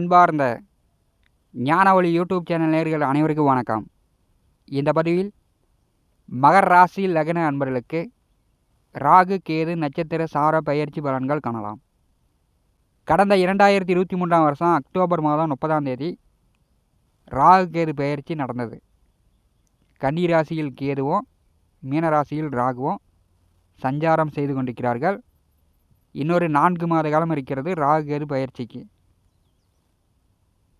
அன்பார்ந்த ஞானவழி YouTube channel நேர்கள் அனைவருக்கும் வணக்கம். இந்த பதிவில் மகர் ராசி லக்ன அன்பர்களுக்கு ராகு கேது நட்சத்திர சார பயிற்சி பலன்கள் காணலாம். கடந்த இரண்டாயிரத்தி இருபத்தி மூன்றாம் வருஷம் அக்டோபர் மாதம் முப்பதாம் தேதி ராகு கேது பயிற்சி நடந்தது. கன்னி ராசியில் கேதுவும் மீனராசியில் ராகுவும் சஞ்சாரம் செய்து கொண்டிருக்கிறார்கள். இன்னொரு நான்கு மாத காலம் இருக்கிறது ராகு கேது பயிற்சிக்கு.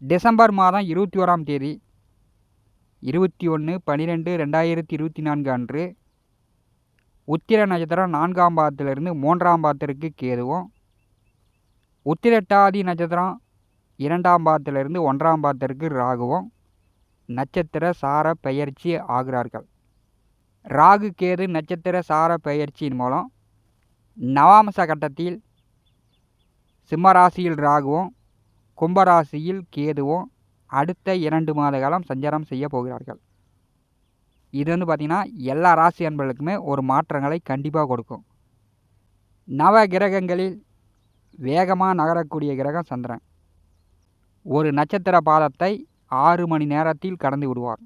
டிசம்பர் மாதம் இருபத்தி ஓராம் தேதி இருபத்தி ஒன்று பன்னிரெண்டு ரெண்டாயிரத்தி இருபத்தி நான்கு அன்று உத்திர நட்சத்திரம் நான்காம் பாதத்திலிருந்து மூன்றாம் பாதத்திற்கு கேதுவும். உத்திரட்டாதி நட்சத்திரம் இரண்டாம் பாதத்திலிருந்து ஒன்றாம் பாதத்திற்கு ராகுவும். நட்சத்திர சார பெயர்ச்சி ஆகிறார்கள். ராகு கேது நட்சத்திர சார பெயர்ச்சியின் மூலம் நவாம்ச கட்டத்தில் சிம்மராசியில் ராகுவும். கும்பராசியில் கேதுவும் அடுத்த இரண்டு மாத காலம் சஞ்சாரம் செய்ய போகிறார்கள். இது வந்து பார்த்திங்கன்னா எல்லா ராசி அன்பர்களுக்குமே ஒரு மாற்றங்களை கண்டிப்பாக கொடுக்கும். நவ கிரகங்களில் வேகமாக நகரக்கூடிய கிரகம் சந்திரன். ஒரு நட்சத்திர பாதத்தை ஆறு மணி நேரத்தில் கடந்து விடுவார்.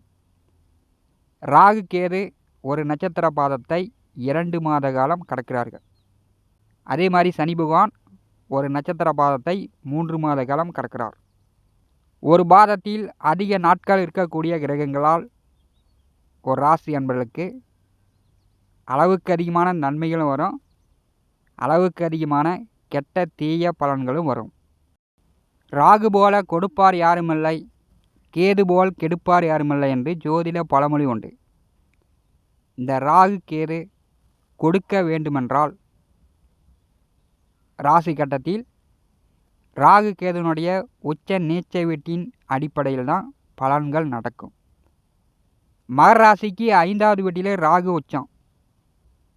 ராகு கேது ஒரு நட்சத்திர பாதத்தை இரண்டு மாத காலம் கடக்கிறார்கள். அதே மாதிரி சனி பகவான் ஒரு நட்சத்திர பாதத்தை மூன்று மாத காலம் கடக்கிறார். ஒரு பாதத்தில் அதிக நாட்கள் இருக்கக்கூடிய கிரகங்களால் ஒரு ராசி அன்பர்களுக்கு அளவுக்கு அதிகமான நன்மைகளும் வரும். அளவுக்கு அதிகமான கெட்ட தீய பலன்களும் வரும். ராகு போல கொடுப்பார் யாருமில்லை. கேது போல் கெடுப்பார் யாருமில்லை என்று ஜோதிட பழமொழி உண்டு. இந்த ராகு கேது கொடுக்க வேண்டுமென்றால் ராசி கட்டத்தில் ராகு கேதுனுடைய உச்ச நீச்ச வீட்டின் அடிப்படையில் தான் பலன்கள் நடக்கும். மகர ராசிக்கு ஐந்தாவது வீட்டிலே ராகு உச்சம்.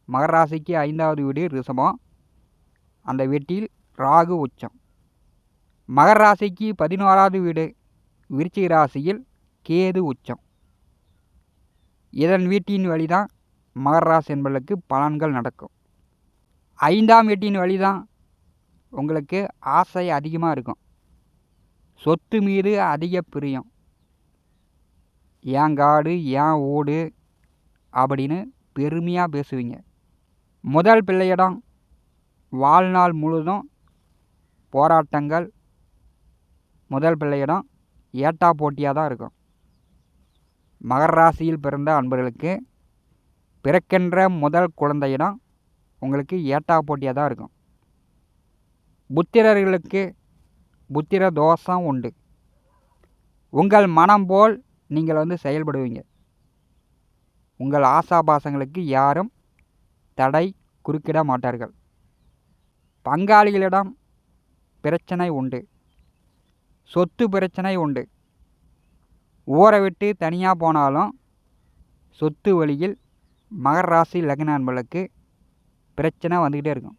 மகர ராசிக்கு ஐந்தாவது வீடு ரிஷபம். அந்த வீட்டில் ராகு உச்சம். மகர ராசிக்கு பதினோராவது வீடு விருச்சிக ராசியில் கேது உச்சம். இதன் வீட்டின் வழிதான் மகர ராசி என்பவர்களுக்கு பலன்கள் நடக்கும். ஐந்தாம் வீட்டின் வழிதான் உங்களுக்கு ஆசை அதிகமாக இருக்கும். சொத்து மீது அதிக பிரியம். ஏன் காடு ஏன் ஓடு? அப்படின்னு பெருமையாக பேசுவீங்க. முதல் பிள்ளையிடம் வாழ்நாள் முழுதும் போராட்டங்கள் முதல் பிள்ளையிடம் ஏட்டா போட்டியாக தான் இருக்கும். மகர ராசியில் பிறந்த அன்பர்களுக்கு பிறக்கின்ற முதல் குழந்தையிடம் உங்களுக்கு ஏட்டா போட்டியாக தான் இருக்கும். புத்திரர்களுக்கு புத்திர தோஷம் உண்டு. உங்கள் மனம் போல் நீங்கள் வந்து செயல்படுவீங்க. உங்கள் ஆசாபாசங்களுக்கு யாரும் தடை குறுக்கிட மாட்டார்கள். பங்காளிகளிடம் பிரச்சனை உண்டு. சொத்து பிரச்சனை உண்டு. ஊரை விட்டு தனியாக போனாலும் சொத்து வழியில் மகர ராசி லக்ன பிரச்சனை வந்துக்கிட்டே இருக்கும்.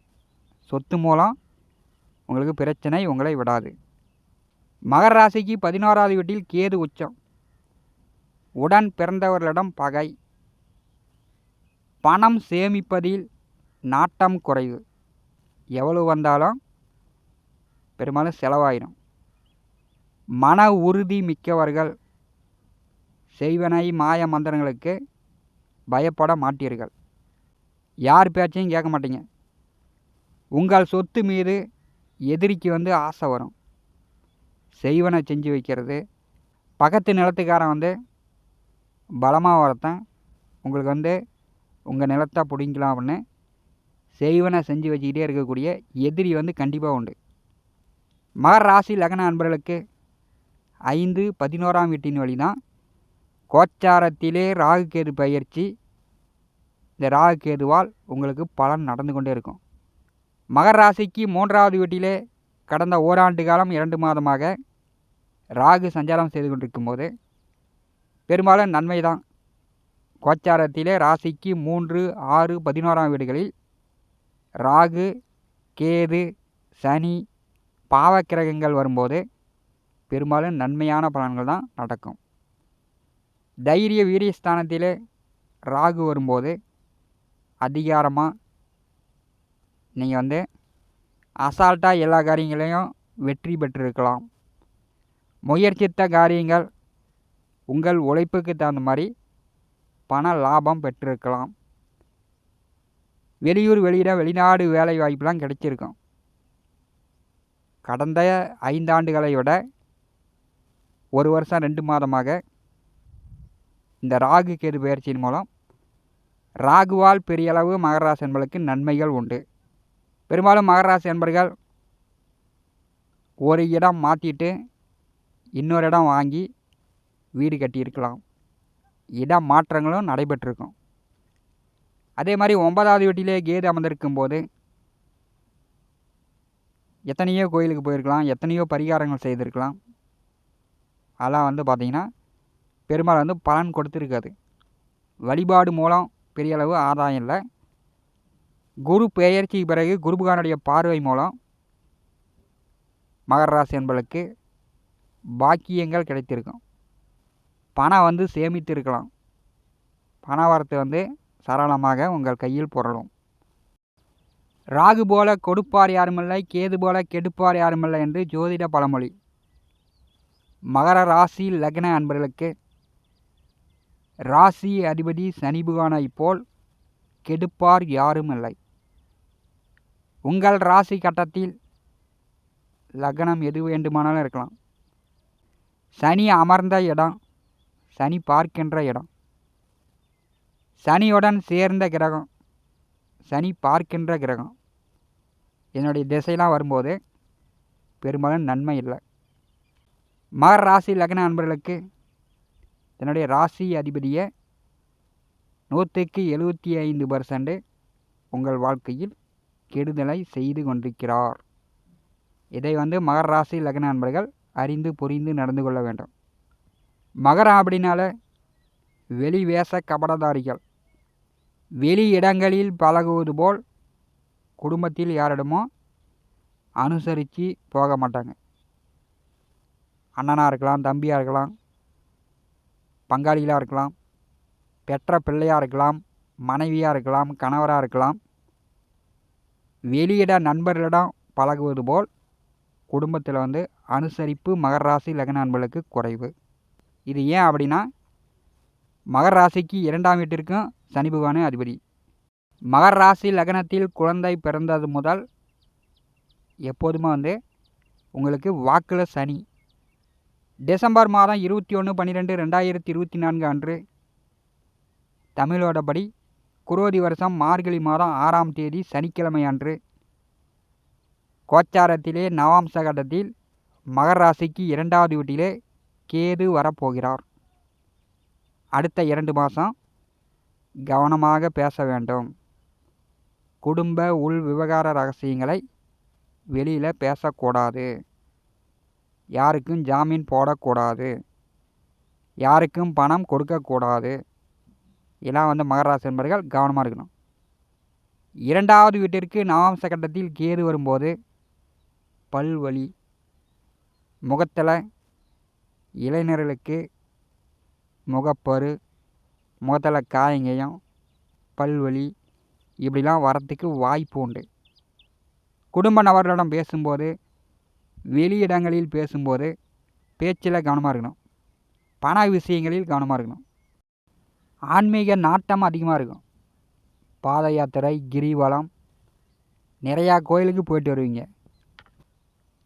சொத்து மூலம் உங்களுக்கு பிரச்சனை உங்களை விடாது. மகர ராசிக்கு பதினோராவது வீட்டில் கேது உச்சம். உடன் பிறந்தவர்களிடம் பகை. பணம் சேமிப்பதில் நாட்டம் குறைவு. எவ்வளவு வந்தாலும் பெரும்பாலும் செலவாயிடும் மன உறுதி மிக்கவர்கள் செய்வனை மாய மந்திரங்களுக்கு பயப்பட மாட்டீர்கள். யார் பேச்சையும் கேட்க மாட்டீங்க. உங்கள் சொத்து மீது எதிரிக்கு வந்து ஆசை வரும். செய்வனை செஞ்சு வைக்கிறது. பக்கத்து நிலத்துக்காரன் வந்து பலமாக வரத்தான் உங்களுக்கு வந்து உங்கள் நிலத்தை பிடிங்கலாம் அப்படின்னு செய்வனை செஞ்சு வச்சுக்கிட்டே இருக்கக்கூடிய எதிரி வந்து கண்டிப்பாக உண்டு. மகர் ராசி லக்ன அன்பர்களுக்கு ஐந்து பதினோராம் வீட்டின் வழி தான் கோச்சாரத்திலே ராகு கேது பயிற்சி. இந்த ராகு கேதுவால் உங்களுக்கு பலன் நடந்து கொண்டே இருக்கும். மகர ராசிக்கு மூன்றாவது வீட்டிலே கடந்த ஓராண்டு காலம் இரண்டு மாதமாக ராகு சஞ்சாரம் செய்து கொண்டிருக்கும் போது பெரும்பாலும் நன்மை தான் கோச்சாரத்திலே ராசிக்கு மூன்று ஆறு பதினோராம் வீடுகளில் ராகு கேது சனி பாவக்கிரகங்கள் வரும்போது பெரும்பாலும் நன்மையான பலன்கள் தான் நடக்கும். தைரிய வீரியஸ்தானத்திலே ராகு வரும்போது அதிகாரமாக நீங்கள் வந்து அசால்ட்டாக எல்லா காரியங்களையும் வெற்றி பெற்றிருக்கலாம். முயற்சித்த காரியங்கள் உங்கள் உழைப்புக்கு தகுந்த மாதிரி பண லாபம் பெற்றிருக்கலாம். வெளியூர் வெளியிட வெளிநாடு வேலை வாய்ப்புலாம் கிடைச்சிருக்கும். கடந்த ஐந்தாண்டுகளை விட ஒரு வருஷம் ரெண்டு மாதமாக இந்த ராகு கேது பயிற்சியின் மூலம் ராகுவால் பெரிய அளவு மகராசி நன்மைகள் உண்டு. பெரும்பாலும் மகராசி நண்பர்கள் ஒரு இடம் மாற்றிட்டு இன்னொரு இடம் வாங்கி வீடு கட்டியிருக்கலாம். இடம் மாற்றங்களும் நடைபெற்றிருக்கும். அதே மாதிரி ஒன்பதாவது வீட்டிலே கேது அமர்ந்திருக்கும் போது எத்தனையோ கோயிலுக்கு போயிருக்கலாம் எத்தனையோ பரிகாரங்கள் செய்திருக்கலாம். அதெல்லாம் வந்து பார்த்திங்கன்னா பெரும்பாலும் வந்து பலன் கொடுத்துருக்காது வழிபாடு மூலம் பெரிய அளவு ஆதாயம் இல்லை. குரு பெயர்ச்சிக்கு பிறகு குருபகானுடைய பார்வை மூலம் மகர ராசி என்பளுக்கு பாக்கியங்கள் கிடைத்திருக்கும். பணம் வந்து சேமித்து இருக்கலாம் பண வரத்து வந்து சரளமாக உங்கள் கையில் புரளும். ராகு போல கொடுப்பார் யாருமில்லை கேது போல கெடுப்பார் யாருமில்லை என்று ஜோதிட பழமொழி. மகர ராசி லக்ன அன்பர்களுக்கு ராசி அதிபதி சனி புகானை போல் கெடுப்பார் யாரும் இல்லை உங்கள் ராசி கட்டத்தில் லக்னம் எது வேண்டுமானாலும் இருக்கலாம். சனி அமர்ந்த இடம் சனி பார்க்கின்ற இடம். சனியுடன் சேர்ந்த கிரகம் சனி பார்க்கின்ற கிரகம். என்னுடைய திசையெல்லாம் வரும்போது பெரும்பாலும் நன்மை இல்லை. மகர ராசி லக்ன நண்பர்களுக்கு என்னுடைய ராசி அதிபதியை நூற்றுக்கு எழுபத்தி ஐந்து பர்சன்ட் உங்கள் வாழ்க்கையில் கெடுதலை செய்து கொண்டிருக்கிறார். இதை வந்து மகர ராசி லக்ன நண்பர்கள் அறிந்து புரிந்து நடந்து கொள்ள வேண்டும். மகரம் அப்படின்னால வெளி வேச கபடதாரிகள். வெளி இடங்களில் பழகுவது போல் குடும்பத்தில் யாரிடமோ அனுசரித்து போக மாட்டாங்க. அண்ணனாக இருக்கலாம் தம்பியாக இருக்கலாம் பங்காளிகளாக இருக்கலாம் பெற்ற பிள்ளையாக இருக்கலாம் மனைவியாக இருக்கலாம் கணவராக இருக்கலாம் வெளியிட நண்பர்களிடம் பழகுவது போல் குடும்பத்தில் வந்து அனுசரிப்பு மகர ராசி லக்ன அன்பர்களுக்கு குறைவு. இது ஏன் அப்படின்னா மகர ராசிக்கு இரண்டாம் வீட்டிற்கும் சனி பகவானே அதிபதி. மகர ராசி லக்னத்தில் குழந்தை பிறந்தது முதல் எப்போதுமே வந்து உங்களுக்கு வாக்கில் சனி. டிசம்பர் மாதம் இருபத்தி ஒன்று பன்னிரெண்டு ரெண்டாயிரத்தி இருபத்தி நான்கு அன்று தமிழோட படி குரோதி வருஷம் மார்கழி மாதம் ஆறாம் தேதி சனிக்கிழமை அன்று கோச்சாரத்திலே நவாம்ச கட்டத்தில் மகராசிக்கு இரண்டாவது வீட்டிலே கேது வரப்போகிறார். அடுத்த இரண்டு மாதம் கவனமாக பேச வேண்டும். குடும்ப உள் விவகார ரகசியங்களை வெளியில் பேசக்கூடாது. யாருக்கும் ஜாமீன் போடக்கூடாது. யாருக்கும் பணம் கொடுக்கக்கூடாது. இதெல்லாம் வந்து மகராசி என்பர்கள் கவனமாக இருக்கணும். இரண்டாவது வீட்டிற்கு நவாம்ச கட்டத்தில் கேது வரும்போது பல்வலி முகத்தில் இளைஞர்களுக்கு முகப்பரு முகத்தில் காயங்கயம் பல்வலி இப்படிலாம் வரத்துக்கு வாய்ப்பு உண்டு. குடும்ப நபர்களிடம் பேசும்போது வெளியிடங்களில் பேசும்போது பேச்சில் கவனமாக இருக்கணும். பண விஷயங்களில் கவனமாக இருக்கணும். ஆன்மீக நாட்டம் அதிகமாக இருக்கும். பாத யாத்திரை கிரிவலம் நிறையா கோயிலுக்கு போயிட்டு வருவீங்க.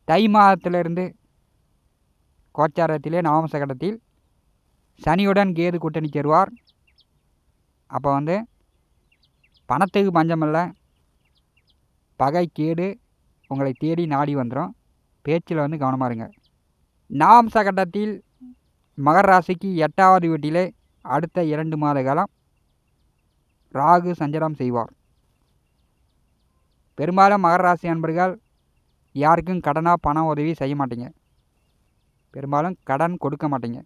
தை மாதத்திலிருந்து கோச்சாரத்திலே நவமச கட்டத்தில் சனியுடன் கேது கூட்டணி சேருவார். அப்போ வந்து பணத்துக்கு பஞ்சமில்ல. பகை கேடு உங்களை தேடி நாடி வந்துடும் பேச்சில் வந்து கவனமாக இருங்க. நவம்ச கட்டத்தில் மகர ராசிக்கு எட்டாவது வீட்டிலே அடுத்த இரண்டு மாத காலம் ராகு சஞ்சலம் செய்வார். பெரும்பாலும் மகர ராசி அன்பர்கள் யாருக்கும் கடனாக பண உதவி செய்ய மாட்டீங்க. பெரும்பாலும் கடன் கொடுக்க மாட்டீங்க.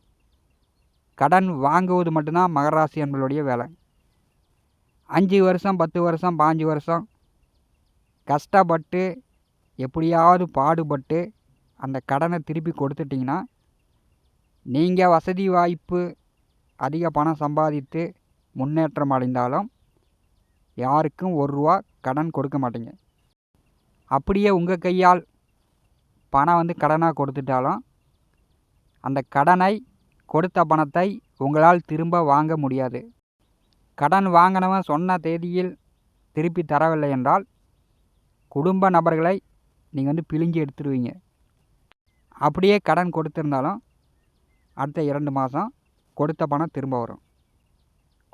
கடன் வாங்குவது மட்டும்தான் மகர ராசி அன்பர்களுடைய வேலை. அஞ்சு வருஷம் பத்து வருஷம் பாஞ்சு வருஷம் கஷ்டப்பட்டு எப்படியாவது பாடுபட்டு அந்த கடனை திருப்பி கொடுத்துட்டிங்கன்னா நீங்கள் வசதி வாய்ப்பு அதிக பணம் சம்பாதித்து முன்னேற்றம் அடைந்தாலும் யாருக்கும் ஒரு ரூபா கடன் கொடுக்க மாட்டீங்க. அப்படியே உங்கள் கையால் பணம் வந்து கடனாக கொடுத்துட்டாலும் அந்த கடனை கொடுத்த பணத்தை உங்களால் திரும்ப வாங்க முடியாது. கடன் வாங்கினவன் சொன்ன தேதியில் திருப்பி தரவில்லை என்றால் குடும்ப நபர்களை நீங்கள் வந்து பிழிஞ்சு எடுத்துருவீங்க. அப்படியே கடன் கொடுத்துருந்தாலும் அடுத்த இரண்டு மாதம் கொடுத்த பணம் திரும்ப வரும்.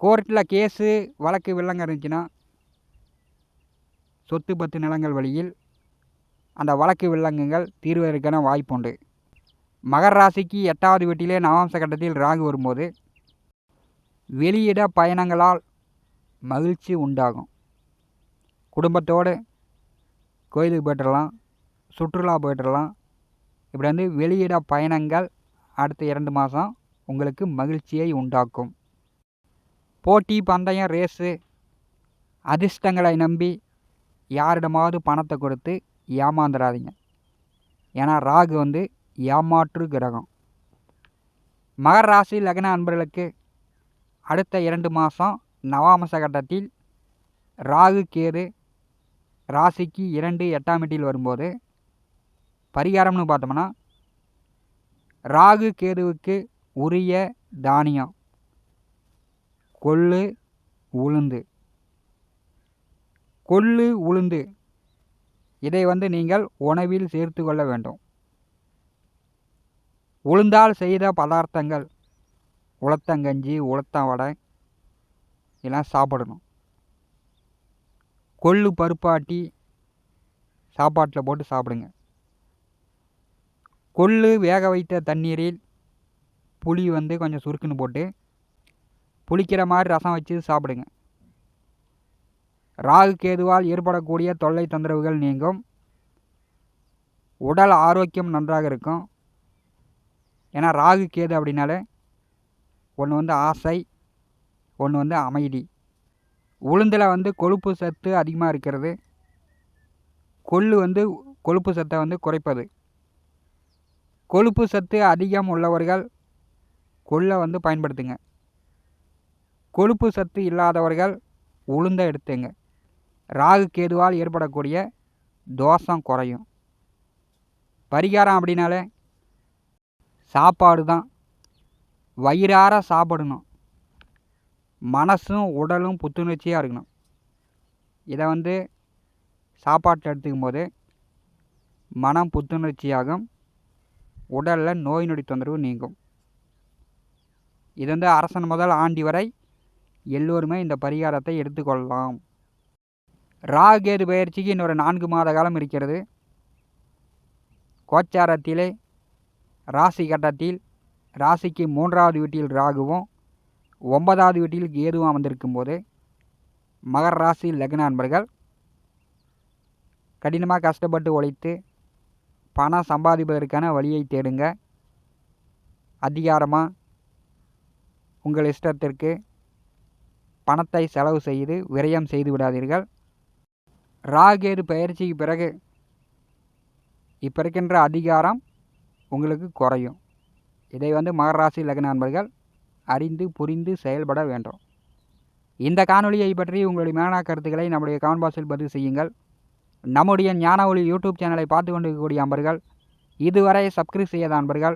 கோர்ட்டில் கேஸு வழக்கு வில்லங்க இருந்துச்சுன்னா சொத்து பத்து நிலங்கள் வழியில் அந்த வழக்கு வில்லங்கங்கள் தீர்வதற்கான வாய்ப்புண்டு மகர ராசிக்கு எட்டாவது வீட்டிலே நவாம்ச கட்டத்தில் ராகு வரும்போது வெளியிட பயணங்களால் மகிழ்ச்சி உண்டாகும். குடும்பத்தோடு கோயிலுக்கு போய்ட்டுடலாம் சுற்றுலா போய்ட்டுடலாம் இப்படி வந்து வெளியிட பயணங்கள் அடுத்த இரண்டு மாதம் உங்களுக்கு மகிழ்ச்சியை உண்டாக்கும். போட்டி பந்தயம் ரேஸு அதிர்ஷ்டங்களை நம்பி யாரிடமாவது பணத்தை கொடுத்து ஏமாந்துடாதீங்க ஏன்னா ராகு வந்து ஏமாற்று கிரகம். மகர ராசி லக்ன அன்பர்களுக்கு அடுத்த இரண்டு மாதம் நவாமச கட்டத்தில் ராகு கேது ராசிக்கு இரண்டு எட்டாம் வீட்டில் வரும்போது பரிகாரம்னு பார்த்தோம்னா ராகு கேதுவுக்கு உரிய தானியம். கொள்ளு உளுந்து. கொள்ளு உளுந்து. இதை வந்து நீங்கள் உணவில் சேர்த்து கொள்ள வேண்டும். உளுந்தால் செய்த பதார்த்தங்கள் உளுத்தங்கஞ்சி உளுத்தம் வடை இதெல்லாம் சாப்பிடணும். கொள்ளு பருப்பாட்டி சாப்பாட்டில் போட்டு சாப்பிடுங்க. கொள்ளு வேக வைத்த தண்ணீரில் புளி வந்து கொஞ்சம் சுருக்குன்னு போட்டு புளிக்கிற மாதிரி ரசம் வச்சு சாப்பிடுங்க. ராகு கேதுவால் ஏற்படக்கூடிய தொல்லை தொந்தரவுகள் நீங்கும். உடல் ஆரோக்கியம் நன்றாக இருக்கும். ஏன்னா ராகு கேது அப்படின்னாலே ஒன்று வந்து ஆசை ஒன்று வந்து அமைதி. உளுந்தில் வந்து கொழுப்பு சத்து அதிகமாக இருக்கிறது. கொள்ளு வந்து கொழுப்பு சத்தை வந்து குறைப்பது. கொழுப்பு சத்து அதிகம் உள்ளவர்கள் கொள்ளை வந்து பயன்படுத்துங்க. கொழுப்பு சத்து இல்லாதவர்கள் உளுந்த எடுத்துங்க. ராகு கேதுவால் ஏற்படக்கூடிய தோஷம் குறையும். பரிகாரம் அப்படின்னாலே சாப்பாடு தான். வயிறார சாப்பிடணும். மனசும் உடலும் புத்துணர்ச்சியாக இருக்கணும். இதை வந்து சாப்பாட்டில் எடுத்துக்கும் போது மனம் புத்துணர்ச்சியாகும். உடலில் நோய் நொடி தொந்தரவு நீங்கும். இது வந்து அரசன் முதல் ஆண்டி வரை எல்லோருமே இந்த பரிகாரத்தை எடுத்துக்கொள்ளலாம். ராகேது பயிற்சிக்கு இன்னொரு நான்கு மாத காலம் இருக்கிறது. கோச்சாரத்திலே ராசி கட்டத்தில் ராசிக்கு மூன்றாவது வீட்டில் ராகுவும் ஒன்பதாவது வீட்டில் கேதுவும் அமர்ந்திருக்கும் போது மகர ராசி லக்னான்பர்கள் கடினமாக கஷ்டப்பட்டு உழைத்து பணம் சம்பாதிப்பதற்கான வழியை தேடுங்க. அதிகாரமாக உங்கள் இஷ்டத்திற்கு பணத்தை செலவு செய்து விரயம் செய்து விடாதீர்கள். ராகேது பயிற்சிக்கு பிறகு இப்போ இருக்கின்ற அதிகாரம் உங்களுக்கு குறையும். இதை வந்து மகராசி லக்ன நண்பர்கள் அறிந்து புரிந்து செயல்பட வேண்டும். இந்த காணொலியை பற்றி உங்களுடைய மேனா கருத்துக்களை நம்முடைய கமெண்ட் பாக்ஸில் பதிவு செய்யுங்கள். நம்முடைய ஞான ஒளி யூடியூப் சேனலை பார்த்து கொண்டிருக்கக்கூடிய அன்பர்கள் இதுவரை சப்ஸ்கிரைப் செய்யாத அன்பர்கள்